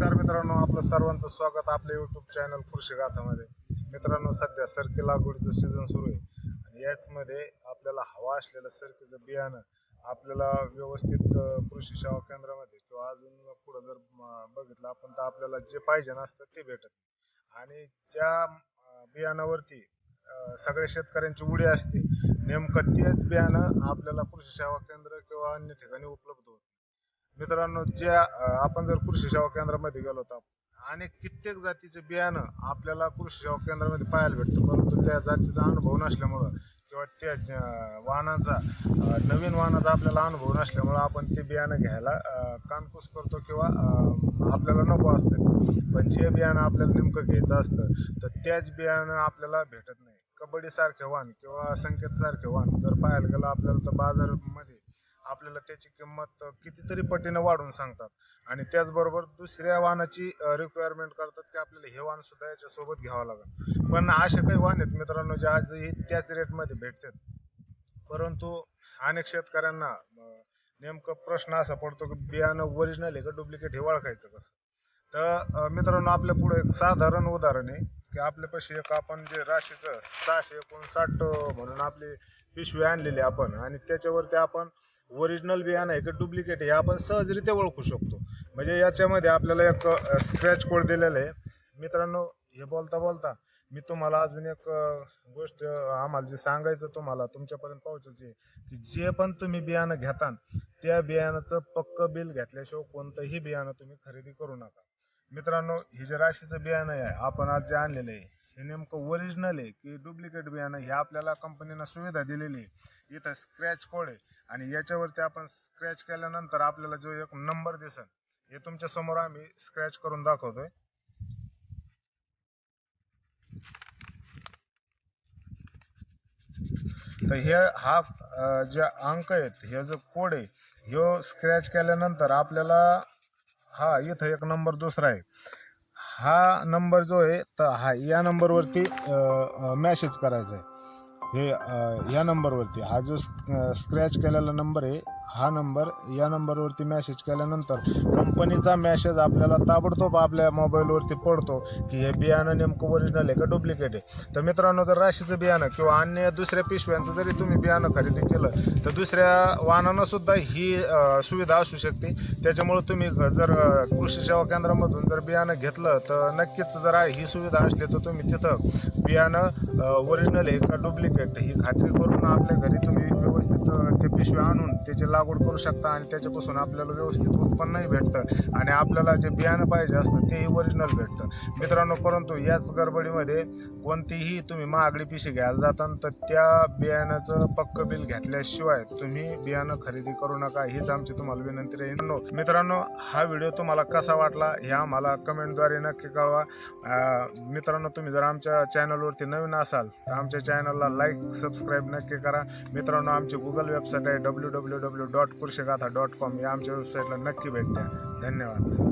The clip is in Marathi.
नमस्कार मित्रांनो आपलं सर्वांचं स्वागत आपल्या युट्यूब चॅनल कृषी गाथामध्ये मित्रांनो सध्या सरकी लागवडीचं सीझन सुरू आहे. आणि याचमध्ये आपल्याला हवा असलेलं सरकीचं बियाणं आपल्याला व्यवस्थित कृषी सेवा केंद्रामध्ये किंवा अजून पुढं जर बघितलं आपण तर आपल्याला जे पाहिजे नसतं ते भेटत आणि ज्या बियाणावरती सगळ्या शेतकऱ्यांची उडी असते नेमकं तेच बियाणं आपल्याला कृषी सेवा केंद्र किंवा अन्य ठिकाणी उपलब्ध होतं. मित्रांनो ज्या आपण जर कृषी सेवा केंद्रामध्ये गेलो तर अनेक कित्येक जातीचे बियाणं आपल्याला कृषी सेवा केंद्रामध्ये पाहायला भेटतं परंतु त्या जातीचा अनुभव नसल्यामुळं किंवा त्या वाहनाचा नवीन वाहनाचा आपल्याला अनुभव नसल्यामुळं आपण ते बियाणं घ्यायला कानकुस कानकूस करतो किंवा आपल्याला नको असतं. पण जे बियाणं आपल्याला नेमकं घ्यायचं असतं तर त्याच बियाणं आपल्याला भेटत नाही. कबड्डीसारखे वाहन किंवा संकेतसारखे वाहन जर पाहायला गेलं आपल्याला तर बाजारमध्ये आपल्याला त्याची किंमत कितीतरी पटीनं वाढवून सांगतात. आणि त्याचबरोबर दुसऱ्या वाहनाची रिक्वायरमेंट करतात की आपल्याला हे वाहन सुद्धा याच्यासोबत घ्यावं लागेल. पण असे काही वाहन आहेत मित्रांनो जे आजही त्याच रेटमध्ये भेटतात. परंतु अनेक शेतकऱ्यांना नेमकं प्रश्न असा पडतो की बियाणं ओरिजिनल आहे का डुप्लिकेट हे ओळखायचं कसं? तर मित्रांनो आपल्या पुढे एक साधारण उदाहरण आहे की आपल्यापाशी एक आपण जे राशीचं सहाशे एकोणसाठ म्हणून आपली पिशवी आणलेली आपण. आणि त्याच्यावरती आपण ओरिजिनल बियाणं आहे का डुप्लिकेट आहे हे आपण सहजरित्या ओळखू शकतो. म्हणजे याच्यामध्ये आपल्याला एक स्क्रॅच कोड दिलेला आहे. मित्रांनो हे बोलता बोलता मी तुम्हाला अजून एक गोष्ट आम्हाला जे सांगायचं तुम्हाला तुमच्यापर्यंत पोहोचायची आहे की जे पण तुम्ही बियाणं घेता त्या बियाणाचं पक्क बिल घेतल्याशिवाय कोणतंही बियाणं तुम्ही खरेदी करू नका. मित्रांनो हे जे राशीचं बियाणं आहे आपण आज जे आणलेलं आहे हे नेमकं ओरिजिनल आहे की डुप्लिकेट बियाणं हे आपल्याला कंपनीनं सुविधा दिलेली आहे. इथं स्क्रॅच कोड आहे. आणि याच्यावरती आपण स्क्रॅच केल्यानंतर आपल्याला जो एक नंबर दिसेल हे तुमच्यासमोर आम्ही स्क्रॅच करून दाखवतोय. तर हे हा जे अंक आहेत हे जो कोड आहे ह्यो स्क्रॅच केल्यानंतर आपल्याला हा इथं एक नंबर दुसरा आहे. हा नंबर जो आहे तर हा या नंबरवरती मॅसेज करायचा आहे. हे या नंबरवरती. हा जो स्क्रॅच केलेला नंबर आहे हा नंबर या नंबरवरती मॅसेज केल्यानंतर कंपनीचा मॅसेज आपल्याला ताबडतोब आपल्या मोबाईलवरती पडतो की हे बियाणं नेमकं ओरिजिनल आहे का डुप्लिकेट आहे? तर मित्रांनो जर राशीचं बियाणं किंवा अन्य दुसऱ्या पिशव्यांचं जरी तुम्ही बियाणं खरेदी केलं तर दुसऱ्या वाहनांनासुद्धा ही सुविधा असू शकते. त्याच्यामुळे तुम्ही जर कृषी सेवा केंद्रामधून जर बियाणं घेतलं तर नक्कीच जर ही सुविधा असली तर तुम्ही तिथं बियाणं ओरिजिनल आहे का डुप्लिकेट ही खात्री करून आपल्या घरी तुम्ही व्यवस्थित ते पिशवी आणून त्याची लागवड करू शकता आणि त्याच्यापासून आपल्याला व्यवस्थित उत्पन्नही भेटतं आणि आपल्याला जे बियाणं पाहिजे असतं तेही ओरिजिनल भेटतं. मित्रांनो परंतु याच गडबडीमध्ये कोणतीही तुम्ही महागडी पिशी घ्यायला जाता तर त्या बियाण्याचं पक्क बिल घेतल्याशिवाय तुम्ही बियाणं खरेदी करू नका. हीच आमची तुम्हाला विनंती राहील. मित्रांनो- मित्रांनो हा व्हिडिओ तुम्हाला कसा वाटला हे आम्हाला कमेंटद्वारे नक्की कळवा. मित्रांनो तुम्ही जर आमच्या चॅनलवरती नवीन असाल तर आमच्या चॅनलला लाईक सबस्क्राईब नक्की करा. मित्रांनो आमची गुगल वेबसाईट आहे W W W dot Krishigatha dot com या आमच्या वेबसाईटला नक्की भेट द्या. धन्यवाद.